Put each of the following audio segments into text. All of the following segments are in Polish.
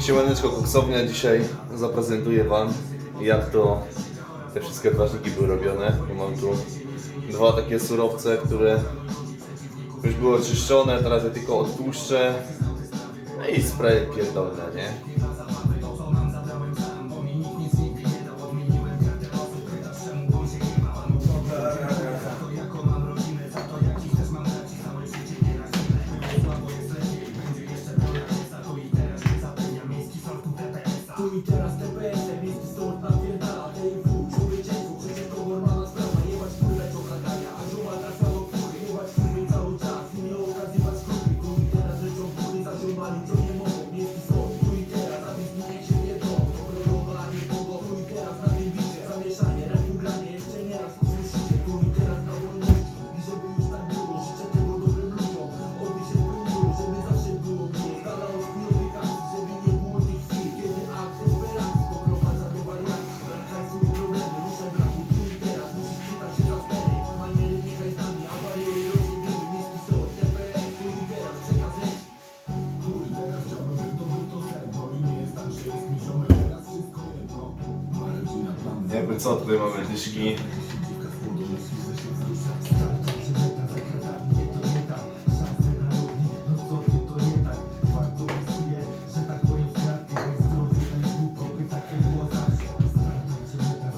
Siemaneczko Koksownia, dzisiaj zaprezentuję Wam jak to te wszystkie odważniki były robione. Mam tu dwa takie surowce, które już były oczyszczone, teraz je tylko odtłuszczę no i spray pierdolne, nie? It's the. Jakby co, tutaj mamy dyszki.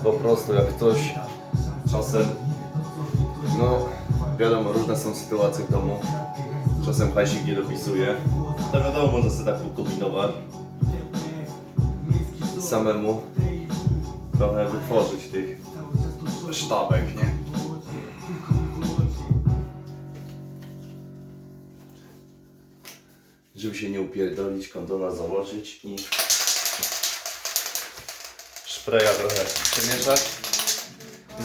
Po prostu jak ktoś czasem, no wiadomo, różne są sytuacje w domu, czasem hajsik nie dopisuje, to wiadomo, można sobie tak pokombinować samemu trochę wytworzyć tych sztabek, nie? Żeby się nie upierdolić, kondona założyć i szpreja trochę przemieszać.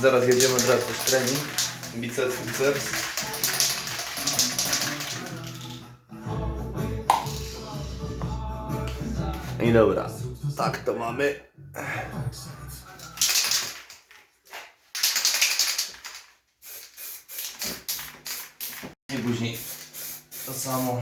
Zaraz jedziemy brać też trening. Biceps, biceps. I dobra, tak to mamy. Później to samo.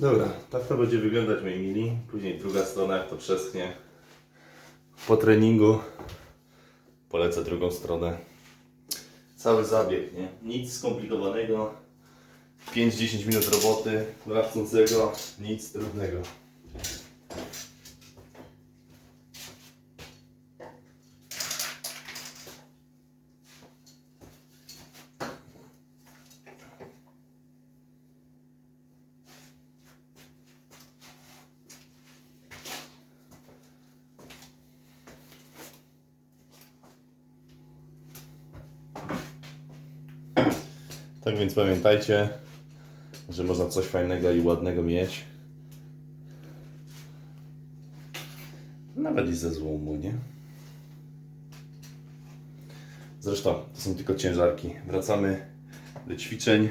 Dobra, tak to będzie wyglądać moi mili. Później druga strona jak to przeschnie. Po treningu polecę drugą stronę. Cały zabieg, nie? Nic skomplikowanego. 5-10 minut roboty dla chcącego, nic trudnego. Tak więc pamiętajcie, że można coś fajnego i ładnego mieć. Nawet i ze złomu, nie? Zresztą to są tylko ciężarki. Wracamy do ćwiczeń.